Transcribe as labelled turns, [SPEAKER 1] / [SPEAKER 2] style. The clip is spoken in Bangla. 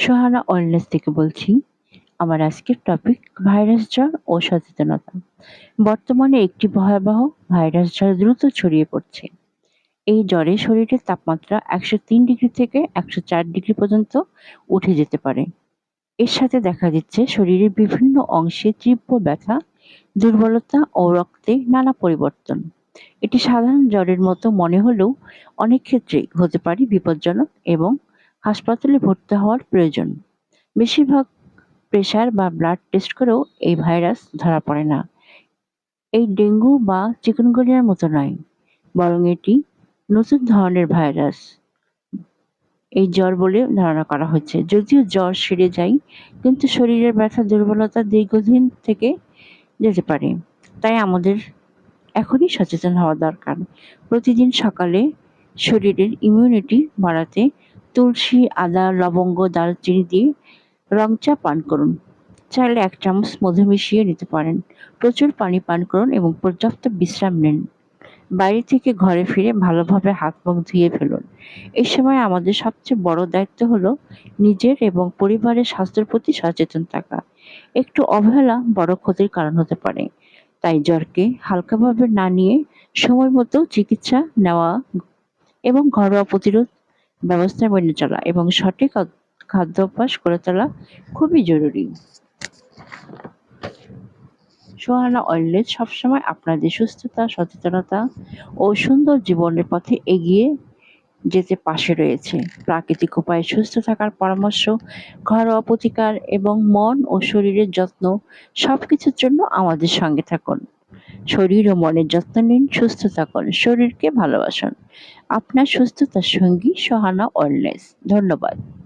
[SPEAKER 1] সোহানা ওয়েলনেস থেকে বলছি, আমার আজকের টপিক ভাইরাস জ্বর ও সচেতনতা। বর্তমানে একটি ভয়াবহ ভাইরাস জ্বর দ্রুত ছড়িয়ে পড়ছে। এই জ্বরে শরীরের তাপমাত্রা একশো তিন ডিগ্রি থেকে একশো চার ডিগ্রি পর্যন্ত উঠে যেতে পারে। এর সাথে দেখা দিচ্ছে শরীরের বিভিন্ন অংশে তীব্র ব্যথা, দুর্বলতা ও রক্তে নানা পরিবর্তন। এটি সাধারণ জ্বরের মতো মনে হলেও অনেক ক্ষেত্রেই হতে পারে বিপজ্জনক এবং হাসপাতালে ভর্তি হওয়ার প্রয়োজন। বেশিরভাগ প্রেশার বা ব্লাড টেস্ট করেও এই ভাইরাস ধরা পড়ে না। এই ডেঙ্গু বা চিকুনগুনিয়ার মতো নয়, বরং এটি নতুন ধরনের ভাইরাস। এই জ্বর বলে ধারণা করা হচ্ছে। যদিও জ্বর সেরে যায়, কিন্তু শরীরের ব্যথা দুর্বলতা দীর্ঘদিন থেকে যেতে পারে। তাই আমাদের এখনই সচেতন হওয়া দরকার। প্রতিদিন সকালে শরীরের ইমিউনিটি বাড়াতে তুলসী, আদা, লবঙ্গ, দারচিনি দিয়ে রং চা পান করুন। চাইলে এক চামচ মধু মিশিয়ে নিতে পারেন। প্রচুর পানি পান করুন এবং পর্যাপ্ত বিশ্রাম নিন। বাইরে থেকে ঘরে ফিরে ভালোভাবে হাত মুখ ধুয়ে ফেলুন। এই সময় আমাদের সবচেয়ে বড় দায়িত্ব হলো নিজের এবং পরিবারের স্বাস্থ্যের প্রতি সচেতন থাকা। একটু অবহেলা বড় ক্ষতির কারণ হতে পারে। তাই জ্বরকে হালকাভাবে না নিয়ে সময় মতো চিকিৎসা নেওয়া এবং ঘরোয়া প্রতিরোধ ব্যবস্থা মেনে চলা এবং সঠিক খাদ্যাভ্যাস করে তোলা খুবই জরুরি। সোহানা অয়েলেজ সবসময় আপনাদের সুস্থতা, সচেতনতা ও সুন্দর জীবনের পথে এগিয়ে যেতে পাশে রয়েছে। প্রাকৃতিক উপায়ে সুস্থ থাকার পরামর্শ, ঘরোয়া প্রতিকার এবং মন ও শরীরের যত্ন সব কিছুর জন্য আমাদের সঙ্গে থাকুন। শরীর ও মনের যত্ন নিন সুস্থ থাকুন শরীরকে ভালোবাসুন। আপনার সুস্থতার সঙ্গী সহানা ওয়েলনেস। ধন্যবাদ।